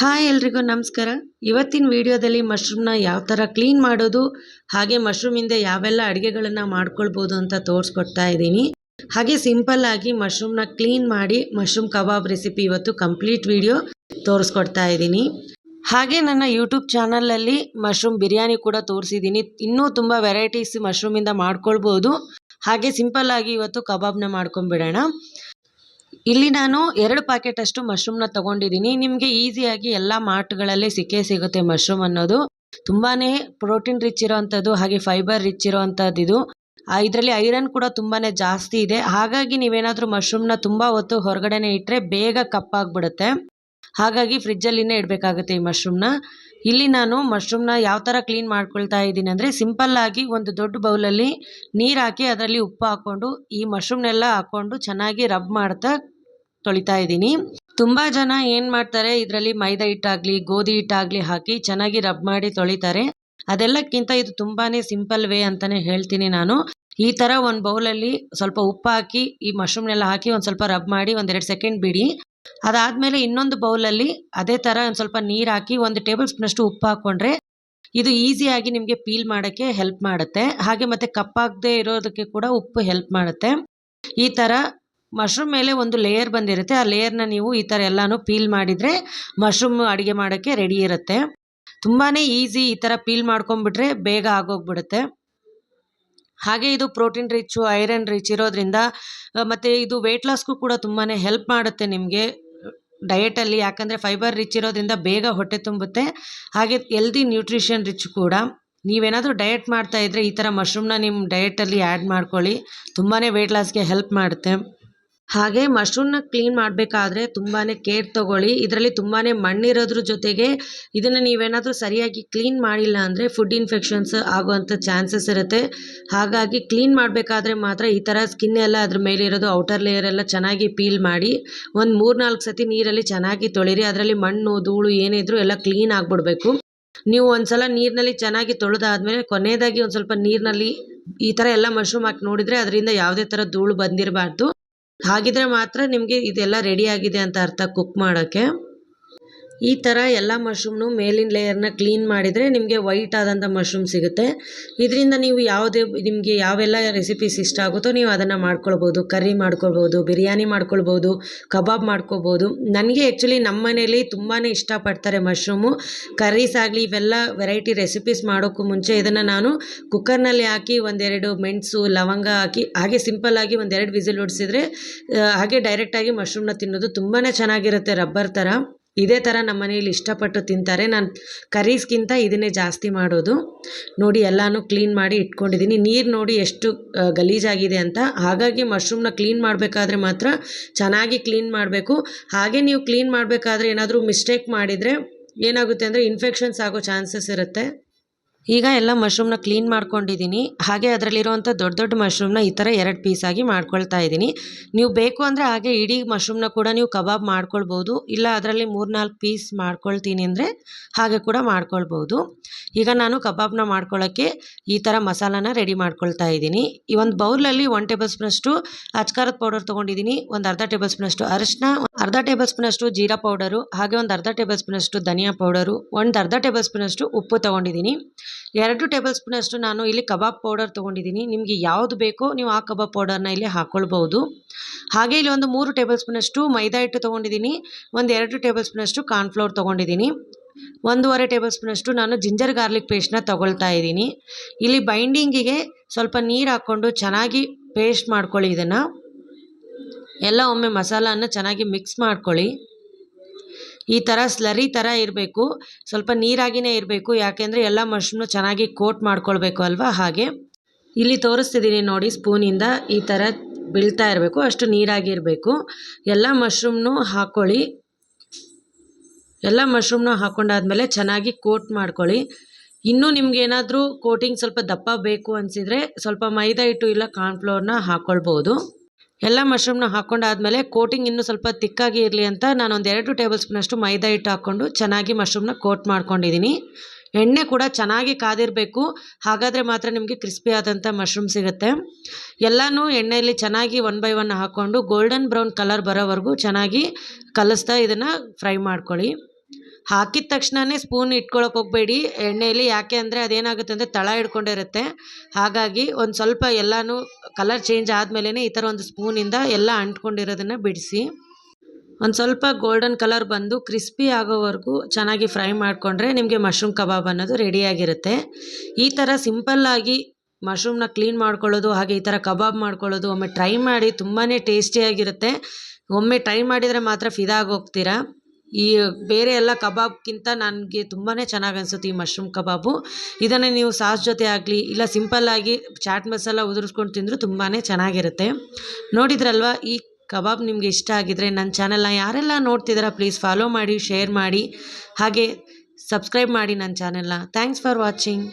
Hi ಎಲ್ರಿಗೂ ನಮಸ್ಕಾರ. ಇವತ್ತಿನ ವಿಡಿಯೋದಲ್ಲಿ ಮಶ್ರೂಮ್ನ ಯಾವ ಥರ ಕ್ಲೀನ್ ಮಾಡೋದು, ಹಾಗೆ ಮಶ್ರೂಮಿಂದ ಯಾವೆಲ್ಲ ಅಡುಗೆಗಳನ್ನು ಮಾಡ್ಕೊಳ್ಬೋದು ಅಂತ ತೋರಿಸ್ಕೊಡ್ತಾ ಇದ್ದೀನಿ. ಹಾಗೆ ಸಿಂಪಲ್ ಆಗಿ ಮಶ್ರೂಮ್ನ ಕ್ಲೀನ್ ಮಾಡಿ ಮಶ್ರೂಮ್ ಕಬಾಬ್ ರೆಸಿಪಿ ಇವತ್ತು ಕಂಪ್ಲೀಟ್ ವಿಡಿಯೋ ತೋರಿಸ್ಕೊಡ್ತಾ ಇದ್ದೀನಿ. ಹಾಗೆ ನನ್ನ ಯೂಟ್ಯೂಬ್ ಚಾನಲಲ್ಲಿ ಮಶ್ರೂಮ್ ಬಿರಿಯಾನಿ ಕೂಡ ತೋರಿಸಿದ್ದೀನಿ. ಇನ್ನೂ ತುಂಬ ವೆರೈಟೀಸ್ ಮಶ್ರೂಮಿಂದ ಮಾಡ್ಕೊಳ್ಬೋದು. ಹಾಗೆ ಸಿಂಪಲ್ ಆಗಿ ಇವತ್ತು ಕಬಾಬ್ನ ಮಾಡ್ಕೊಂಬಿಡೋಣ. ಇಲ್ಲಿ ನಾನು ಎರಡು ಪ್ಯಾಕೆಟ್ ಅಷ್ಟು ಮಶ್ರೂಮ್ನ ತಗೊಂಡಿದ್ದೀನಿ. ನಿಮಗೆ ಈಸಿಯಾಗಿ ಎಲ್ಲ ಮಾರ್ಟ್ಗಳಲ್ಲಿ ಸಿಕ್ಕೇ ಸಿಗುತ್ತೆ ಮಶ್ರೂಮ್ ಅನ್ನೋದು. ತುಂಬಾನೇ ಪ್ರೋಟೀನ್ ರಿಚ್ ಇರೋವಂಥದ್ದು ಹಾಗೆ ಫೈಬರ್ ರಿಚ್ ಇರೋವಂಥದ್ದು ಇದು. ಇದರಲ್ಲಿ ಐರನ್ ಕೂಡ ತುಂಬಾನೇ ಜಾಸ್ತಿ ಇದೆ. ಹಾಗಾಗಿ ನೀವೇನಾದರೂ ಮಶ್ರೂಮ್ನ ತುಂಬ ಹೊತ್ತು ಹೊರಗಡೆನೆ ಇಟ್ಟರೆ ಬೇಗ ಕಪ್ಪಾಗ್ಬಿಡುತ್ತೆ ಹಾಗಾಗಿ ಫ್ರಿಜ್ಜಲ್ಲಿನೇ ಇಡಬೇಕಾಗುತ್ತೆ ಈ ಮಶ್ರೂಮ್ನ ಇಲ್ಲಿ ನಾನು ಮಶ್ರೂಮ್ನ ಯಾವ ಥರ ಕ್ಲೀನ್ ಮಾಡ್ಕೊಳ್ತಾ ಇದ್ದೀನಿ ಅಂದರೆ ಸಿಂಪಲ್ಲಾಗಿ ಒಂದು ದೊಡ್ಡ ಬೌಲಲ್ಲಿ ನೀರು ಹಾಕಿ ಅದರಲ್ಲಿ ಉಪ್ಪು ಹಾಕ್ಕೊಂಡು ಈ ಮಶ್ರೂಮ್ನೆಲ್ಲ ಹಾಕ್ಕೊಂಡು ಚೆನ್ನಾಗಿ ರಬ್ ಮಾಡ್ತಾ ತೊಳಿತಾ ಇದ್ದೀನಿ. ತುಂಬ ಜನ ಏನು ಮಾಡ್ತಾರೆ, ಇದರಲ್ಲಿ ಮೈದಾ ಹಿಟ್ಟಾಗ್ಲಿ, ಗೋಧಿ ಹಿಟ್ಟಾಗ್ಲಿ ಹಾಕಿ ಚೆನ್ನಾಗಿ ರಬ್ ಮಾಡಿ ತೊಳಿತಾರೆ. ಅದೆಲ್ಲಕ್ಕಿಂತ ಇದು ತುಂಬಾನೇ ಸಿಂಪಲ್ ವೇ ಅಂತಾನೆ ಹೇಳ್ತೀನಿ ನಾನು. ಈ ಥರ ಒಂದು ಬೌಲಲ್ಲಿ ಸ್ವಲ್ಪ ಉಪ್ಪು ಹಾಕಿ, ಈ ಮಶ್ರೂಮ್ನೆಲ್ಲ ಹಾಕಿ ಒಂದು ಸ್ವಲ್ಪ ರಬ್ ಮಾಡಿ ಒಂದೆರಡು ಸೆಕೆಂಡ್ ಬಿಡಿ. ಅದಾದ್ಮೇಲೆ ಇನ್ನೊಂದು ಬೌಲಲ್ಲಿ ಅದೇ ತರ ಒಂದು ಸ್ವಲ್ಪ ನೀರು ಹಾಕಿ ಒಂದು ಟೇಬಲ್ ಸ್ಪೂನಷ್ಟು ಉಪ್ಪು ಹಾಕೊಂಡ್ರೆ ಇದು ಈಸಿಯಾಗಿ ನಿಮಗೆ ಪೀಲ್ ಮಾಡೋಕ್ಕೆ ಹೆಲ್ಪ್ ಮಾಡುತ್ತೆ. ಹಾಗೆ ಮತ್ತೆ ಕಪ್ಪಾಗದೆ ಇರೋದಕ್ಕೆ ಕೂಡ ಉಪ್ಪು ಹೆಲ್ಪ್ ಮಾಡುತ್ತೆ. ಈ ಥರ ಮಶ್ರೂಮ್ ಮೇಲೆ ಒಂದು ಲೇಯರ್ ಬಂದಿರುತ್ತೆ. ಆ ಲೇಯರ್ನ ನೀವು ಈ ಥರ ಎಲ್ಲನೂ ಪೀಲ್ ಮಾಡಿದರೆ ಮಶ್ರೂಮ್ ಅಡುಗೆ ಮಾಡೋಕ್ಕೆ ರೆಡಿ ಇರುತ್ತೆ. ತುಂಬಾ ಈಸಿ ಈ ಥರ ಪೀಲ್ ಮಾಡ್ಕೊಂಬಿಟ್ರೆ ಬೇಗ ಆಗೋಗ್ಬಿಡುತ್ತೆ. ಹಾಗೆ ಇದು ಪ್ರೋಟೀನ್ ರಿಚ್ಚು ಐರನ್ ರಿಚ್ ಇರೋದ್ರಿಂದ ಮತ್ತು ಇದು ವೆಯ್ಟ್ ಲಾಸ್ಗೂ ಕೂಡ ತುಂಬಾ ಹೆಲ್ಪ್ ಮಾಡುತ್ತೆ ನಿಮಗೆ. ಡಯೆಟಲ್ಲಿ ಯಾಕಂದರೆ ಫೈಬರ್ ರಿಚ್ ಇರೋದ್ರಿಂದ ಬೇಗ ಹೊಟ್ಟೆ ತುಂಬುತ್ತೆ. ಹಾಗೆ ಎಲ್ದಿ ನ್ಯೂಟ್ರಿಷನ್ ರಿಚ್ ಕೂಡ. ನೀವೇನಾದರೂ ಡಯಟ್ ಮಾಡ್ತಾ ಇದ್ರೆ ಈ ಥರ ಮಶ್ರೂಮ್ನ ನಿಮ್ಮ ಡಯೆಟಲ್ಲಿ ಆ್ಯಡ್ ಮಾಡ್ಕೊಳ್ಳಿ. ತುಂಬಾ ವೆಯ್ಟ್ ಲಾಸ್ಗೆ ಹೆಲ್ಪ್ ಮಾಡುತ್ತೆ. ಹಾಗೆ ಮಶ್ರೂಮ್ನ ಕ್ಲೀನ್ ಮಾಡಬೇಕಾದ್ರೆ ತುಂಬಾ ಕೇರ್ ತೊಗೊಳ್ಳಿ. ಇದರಲ್ಲಿ ತುಂಬಾ ಮಣ್ಣಿರೋದ್ರ ಜೊತೆಗೆ ಇದನ್ನು ನೀವೇನಾದರೂ ಸರಿಯಾಗಿ ಕ್ಲೀನ್ ಮಾಡಿಲ್ಲ ಅಂದರೆ ಫುಡ್ ಇನ್ಫೆಕ್ಷನ್ಸ್ ಆಗುವಂಥ ಚಾನ್ಸಸ್ ಇರುತ್ತೆ. ಹಾಗಾಗಿ ಕ್ಲೀನ್ ಮಾಡಬೇಕಾದ್ರೆ ಮಾತ್ರ ಈ ಥರ ಸ್ಕಿನ್ ಎಲ್ಲ ಅದ್ರ ಮೇಲೆ ಇರೋದು ಔಟರ್ ಲೇಯರ್ ಎಲ್ಲ ಚೆನ್ನಾಗಿ ಪೀಲ್ ಮಾಡಿ, ಒಂದು ಮೂರು ನಾಲ್ಕು ಸತಿ ನೀರಲ್ಲಿ ಚೆನ್ನಾಗಿ ತೊಳಿರಿ. ಅದರಲ್ಲಿ ಮಣ್ಣು, ಧೂಳು ಏನಿದ್ರು ಎಲ್ಲ ಕ್ಲೀನ್ ಆಗಿಬಿಡ್ಬೇಕು. ನೀವು ಒಂದ್ಸಲ ನೀರಿನಲ್ಲಿ ಚೆನ್ನಾಗಿ ತೊಳೆದಾದ್ಮೇಲೆ ಕೊನೆಯದಾಗಿ ಒಂದು ಸ್ವಲ್ಪ ನೀರಿನಲ್ಲಿ ಈ ಥರ ಎಲ್ಲ ಮಶ್ರೂಮ್ ಹಾಕಿ ನೋಡಿದರೆ ಅದರಿಂದ ಯಾವುದೇ ಥರ ಧೂಳು ಬಂದಿರಬಾರ್ದು. ಹಾಗಿದ್ರೆ ಮಾತ್ರ ನಿಮಗೆ ಇದೆಲ್ಲ ರೆಡಿ ಆಗಿದೆ ಅಂತ ಅರ್ಥ ಕುಕ್ ಮಾಡೋಕ್ಕೆ. ಈ ಥರ ಎಲ್ಲ ಮಶ್ರೂಮ್ನು ಮೇಲಿನ ಲೇಯರ್ನ ಕ್ಲೀನ್ ಮಾಡಿದರೆ ನಿಮಗೆ ವೈಟ್ ಆದಂಥ ಮಶ್ರೂಮ್ ಸಿಗುತ್ತೆ. ಇದರಿಂದ ನೀವು ಯಾವುದೇ, ನಿಮಗೆ ಯಾವೆಲ್ಲ ರೆಸಿಪೀಸ್ ಇಷ್ಟ ಆಗುತ್ತೋ ನೀವು ಅದನ್ನು ಮಾಡ್ಕೊಳ್ಬೋದು. ಕರ್ರಿ ಮಾಡ್ಕೊಳ್ಬೋದು, ಬಿರಿಯಾನಿ ಮಾಡ್ಕೊಳ್ಬೋದು, ಕಬಾಬ್ ಮಾಡ್ಕೊಬೋದು ನನಗೆ ಆ್ಯಕ್ಚುಲಿ ನಮ್ಮ ಮನೇಲಿ ತುಂಬಾ ಇಷ್ಟಪಡ್ತಾರೆ ಮಶ್ರೂಮು ಕರೀಸ್ ಆಗಲಿ ಇವೆಲ್ಲ ವೆರೈಟಿ ರೆಸಿಪೀಸ್ ಮಾಡೋಕ್ಕೂ ಮುಂಚೆ ಇದನ್ನು ನಾನು ಕುಕ್ಕರ್ನಲ್ಲಿ ಹಾಕಿ ಒಂದೆರಡು ಮೆಣಸು, ಲವಂಗ ಹಾಕಿ, ಹಾಗೆ ಸಿಂಪಲ್ಲಾಗಿ ಒಂದೆರಡು ವಿಸಿಲ್ ಹೊಡಿಸಿದ್ರೆ ಹಾಗೆ ಡೈರೆಕ್ಟಾಗಿ ಮಶ್ರೂಮ್ನ ತಿನ್ನೋದು ತುಂಬಾ ಚೆನ್ನಾಗಿರುತ್ತೆ ರಬ್ಬರ್ ಥರ ಇದೇ ಥರ ನಮ್ಮ ಮನೇಲಿ ಇಷ್ಟಪಟ್ಟು ತಿಂತಾರೆ. ನಾನು ಕರೀಸ್ಗಿಂತ ಇದನ್ನೇ ಜಾಸ್ತಿ ಮಾಡೋದು. ನೋಡಿ, ಎಲ್ಲನೂ ಕ್ಲೀನ್ ಮಾಡಿ ಇಟ್ಕೊಂಡಿದ್ದೀನಿ. ನೀರು ನೋಡಿ ಎಷ್ಟು ಗಲೀಜಾಗಿದೆ ಅಂತ. ಹಾಗಾಗಿ ಮಶ್ರೂಮ್ನ ಕ್ಲೀನ್ ಮಾಡಬೇಕಾದ್ರೆ ಮಾತ್ರ ಚೆನ್ನಾಗಿ ಕ್ಲೀನ್ ಮಾಡಬೇಕು. ಹಾಗೆ ನೀವು ಕ್ಲೀನ್ ಮಾಡಬೇಕಾದ್ರೆ ಏನಾದರೂ ಮಿಸ್ಟೇಕ್ ಮಾಡಿದರೆ ಏನಾಗುತ್ತೆ ಅಂದರೆ ಇನ್ಫೆಕ್ಷನ್ಸ್ ಆಗೋ ಚಾನ್ಸಸ್ ಇರುತ್ತೆ. ಈಗ ಎಲ್ಲ ಮಶ್ರೂಮ್ನ ಕ್ಲೀನ್ ಮಾಡ್ಕೊಂಡಿದ್ದೀನಿ ಹಾಗೆ ಅದರಲ್ಲಿರುವಂಥ ದೊಡ್ಡ ದೊಡ್ಡ ಮಶ್ರೂಮ್ನ ಈ ಥರ ಎರಡು ಪೀಸಾಗಿ ಮಾಡ್ಕೊಳ್ತಾ ಇದ್ದೀನಿ ನೀವು ಬೇಕು ಅಂದರೆ ಹಾಗೆ ಇಡೀ ಮಶ್ರೂಮ್ನ ಕೂಡ ನೀವು ಕಬಾಬ್ ಮಾಡ್ಕೊಳ್ಬೋದು. ಇಲ್ಲ ಅದರಲ್ಲಿ ಮೂರ್ನಾಲ್ಕು ಪೀಸ್ ಮಾಡ್ಕೊಳ್ತೀನಿ ಅಂದರೆ ಹಾಗೆ ಕೂಡ ಮಾಡ್ಕೊಳ್ಬೋದು. ಈಗ ನಾನು ಕಬಾಬ್ನ ಮಾಡ್ಕೊಳ್ಳೋಕ್ಕೆ ಈ ಥರ ಮಸಾಲಾನ ರೆಡಿ ಮಾಡ್ಕೊಳ್ತಾ ಇದ್ದೀನಿ ಈ ಒಂದು ಬೌಲಲ್ಲಿ ಒನ್ ಟೇಬಲ್ ಸ್ಪೂನಷ್ಟು ಅಚ್ಕಾರದ ಪೌಡರ್ ತೊಗೊಂಡಿದ್ದೀನಿ ಒಂದು ಅರ್ಧ ಟೇಬಲ್ ಸ್ಪೂನಷ್ಟು ಅರಿಶಿನ ಅರ್ಧ ಟೇಬಲ್ ಸ್ಪೂನಷ್ಟು ಜೀರಾ ಪೌಡರು, ಹಾಗೆ ಒಂದು ಅರ್ಧ ಟೇಬಲ್ ಸ್ಪೂನಷ್ಟು ಧನಿಯಾ ಪೌಡರು, ಒಂದು ಅರ್ಧ ಟೇಬಲ್ ಸ್ಪೂನಷ್ಟು ಉಪ್ಪು ತೊಗೊಂಡಿದ್ದೀನಿ. ಎರಡು ಟೇಬಲ್ ಸ್ಪೂನಷ್ಟು ನಾನು ಇಲ್ಲಿ ಕಬಾಬ್ ಪೌಡರ್ ತೊಗೊಂಡಿದ್ದೀನಿ. ನಿಮಗೆ ಯಾವುದು ಬೇಕೋ ನೀವು ಆ ಕಬಾಬ್ ಪೌಡರ್ನ ಇಲ್ಲಿ ಹಾಕ್ಕೊಳ್ಬೋದು ಹಾಗೆ ಇಲ್ಲಿ ಒಂದು ಮೂರು ಟೇಬಲ್ ಸ್ಪೂನಷ್ಟು ಮೈದಾ ಹಿಟ್ಟು ತೊಗೊಂಡಿದ್ದೀನಿ. ಒಂದು ಎರಡು ಟೇಬಲ್ ಸ್ಪೂನಷ್ಟು ಕಾರ್ನ್ಫ್ಲೋರ್ ತೊಗೊಂಡಿದ್ದೀನಿ. ಒಂದೂವರೆ ಟೇಬಲ್ ಸ್ಪೂನಷ್ಟು ನಾನು ಜಿಂಜರ್ ಗಾರ್ಲಿಕ್ ಪೇಸ್ಟ್ನ ತೊಗೊಳ್ತಾ ಇದ್ದೀನಿ. ಇಲ್ಲಿ ಬೈಂಡಿಂಗಿಗೆ ಸ್ವಲ್ಪ ನೀರು ಹಾಕ್ಕೊಂಡು ಚೆನ್ನಾಗಿ ಪೇಸ್ಟ್ ಮಾಡ್ಕೊಳ್ಳಿ ಇದನ್ನು. ಎಲ್ಲ ಒಮ್ಮೆ ಮಸಾಲಾನ ಚೆನ್ನಾಗಿ ಮಿಕ್ಸ್ ಮಾಡ್ಕೊಳ್ಳಿ. ಈ ಥರ ಸ್ಲರಿ ಥರ ಇರಬೇಕು. ಸ್ವಲ್ಪ ನೀರಾಗಿಯೇ ಇರಬೇಕು. ಯಾಕೆಂದರೆ ಎಲ್ಲ ಮಶ್ರೂಮ್ನು ಚೆನ್ನಾಗಿ ಕೋಟ್ ಮಾಡ್ಕೊಳ್ಬೇಕು ಅಲ್ವಾ? ಹಾಗೆ. ಇಲ್ಲಿ ತೋರಿಸ್ತಿದ್ದೀನಿ ನೋಡಿ ಸ್ಪೂನಿಂದ ಈ ಥರ ಬೀಳ್ತಾ ಇರಬೇಕು. ಅಷ್ಟು ನೀರಾಗಿರಬೇಕು ಎಲ್ಲ ಮಶ್ರೂಮ್ನು ಹಾಕ್ಕೊಳ್ಳಿ ಎಲ್ಲ ಮಶ್ರೂಮ್ನ ಹಾಕ್ಕೊಂಡಾದ್ಮೇಲೆ ಚೆನ್ನಾಗಿ ಕೋಟ್ ಮಾಡ್ಕೊಳ್ಳಿ. ಇನ್ನೂ ನಿಮ್ಗೇನಾದರೂ ಕೋಟಿಂಗ್ ಸ್ವಲ್ಪ ದಪ್ಪ ಬೇಕು ಅನಿಸಿದರೆ ಸ್ವಲ್ಪ ಮೈದಾ ಹಿಟ್ಟು ಇಲ್ಲ ಕಾರ್ನ್ಫ್ಲೋರ್ನ ಹಾಕ್ಕೊಳ್ಬೋದು ಎಲ್ಲ ಮಶ್ರೂಮ್ನ ಹಾಕೊಂಡಾದ್ಮೇಲೆ ಕೋಟಿಂಗ್ ಇನ್ನೂ ಸ್ವಲ್ಪ ತಿಕ್ಕಾಗಿ ಇರಲಿ ಅಂತ ನಾನು ಒಂದು ಎರಡು ಟೇಬಲ್ ಸ್ಪೂನಷ್ಟು ಮೈದಾ ಹಿಟ್ಟು ಹಾಕ್ಕೊಂಡು ಚೆನ್ನಾಗಿ ಮಶ್ರೂಮ್ನ ಕೋಟ್ ಮಾಡ್ಕೊಂಡಿದ್ದೀನಿ ಎಣ್ಣೆ ಕೂಡ ಚೆನ್ನಾಗಿ ಕಾದಿರಬೇಕು. ಹಾಗಾದರೆ ಮಾತ್ರ ನಿಮಗೆ ಕ್ರಿಸ್ಪಿ ಆದಂಥ ಮಶ್ರೂಮ್ ಸಿಗುತ್ತೆ. ಎಲ್ಲನೂ ಎಣ್ಣೆಯಲ್ಲಿ ಚೆನ್ನಾಗಿ ಒನ್ ಬೈ ಒನ್ ಹಾಕ್ಕೊಂಡು ಗೋಲ್ಡನ್ ಬ್ರೌನ್ ಕಲರ್ ಬರೋವರೆಗೂ ಚೆನ್ನಾಗಿ ಕಲಿಸ್ತಾ ಇದನ್ನು ಫ್ರೈ ಮಾಡ್ಕೊಳ್ಳಿ. ಹಾಕಿದ ತಕ್ಷಣವೇ ಸ್ಪೂನ್ ಇಟ್ಕೊಳಕ್ಕೆ ಹೋಗಬೇಡಿ. ಎಣ್ಣೆಯಲ್ಲಿ ಯಾಕೆ ಅಂದರೆ ಅದೇನಾಗುತ್ತೆ ಅಂದರೆ ತಳ ಹಿಡ್ಕೊಂಡಿರುತ್ತೆ ಹಾಗಾಗಿ ಒಂದು ಸ್ವಲ್ಪ ಎಲ್ಲನೂ ಕಲರ್ ಚೇಂಜ್ ಆದಮೇಲೆ ಈ ಥರ ಒಂದು ಸ್ಪೂನಿಂದ ಎಲ್ಲ ಅಂಟ್ಕೊಂಡಿರೋದನ್ನು ಬಿಡಿಸಿ. ಒಂದು ಸ್ವಲ್ಪ ಗೋಲ್ಡನ್ ಕಲರ್ ಬಂದು ಕ್ರಿಸ್ಪಿ ಆಗೋವರೆಗೂ ಚೆನ್ನಾಗಿ ಫ್ರೈ ಮಾಡಿಕೊಂಡ್ರೆ ನಿಮಗೆ ಮಶ್ರೂಮ್ ಕಬಾಬ್ ಅನ್ನೋದು ರೆಡಿಯಾಗಿರುತ್ತೆ ಈ ಥರ ಸಿಂಪಲ್ಲಾಗಿ ಮಶ್ರೂಮ್ನ ಕ್ಲೀನ್ ಮಾಡ್ಕೊಳ್ಳೋದು, ಹಾಗೆ ಈ ಥರ ಕಬಾಬ್ ಮಾಡ್ಕೊಳ್ಳೋದು ಒಮ್ಮೆ ಟ್ರೈ ಮಾಡಿ ತುಂಬಾ ಟೇಸ್ಟಿಯಾಗಿರುತ್ತೆ ಒಮ್ಮೆ ಟ್ರೈ ಮಾಡಿದರೆ ಮಾತ್ರ ಫಿದಾಗಿ ಹೋಗ್ತೀರಾ. ಈ ಬೇರೆ ಎಲ್ಲ ಕಬಾಬ್ಗಿಂತ ನನಗೆ ತುಂಬಾ ಚೆನ್ನಾಗಿ ಅನಿಸುತ್ತೆ ಈ ಮಶ್ರೂಮ್ ಕಬಾಬು. ಇದನ್ನು ನೀವು ಸಾಸ್ ಜೊತೆ ಆಗಲಿ, ಇಲ್ಲ ಸಿಂಪಲ್ಲಾಗಿ ಚಾಟ್ ಮಸಾಲ ಉದುರಿಸ್ಕೊಂಡು ತಿಂದರೂ ತುಂಬಾ ಚೆನ್ನಾಗಿರುತ್ತೆ. ನೋಡಿದ್ರಲ್ವ, ಈ ಕಬಾಬ್ ನಿಮಗೆ ಇಷ್ಟ ಆಗಿದ್ರೆ ನನ್ನ ಚಾನಲ್ನ ಯಾರೆಲ್ಲ ನೋಡ್ತಿದ್ದೀರಾ ಪ್ಲೀಸ್ ಫಾಲೋ ಮಾಡಿ, ಶೇರ್ ಮಾಡಿ, ಹಾಗೆ ಸಬ್ಸ್ಕ್ರೈಬ್ ಮಾಡಿ ನನ್ನ ಚಾನೆಲ್ನ. Thanks for watching.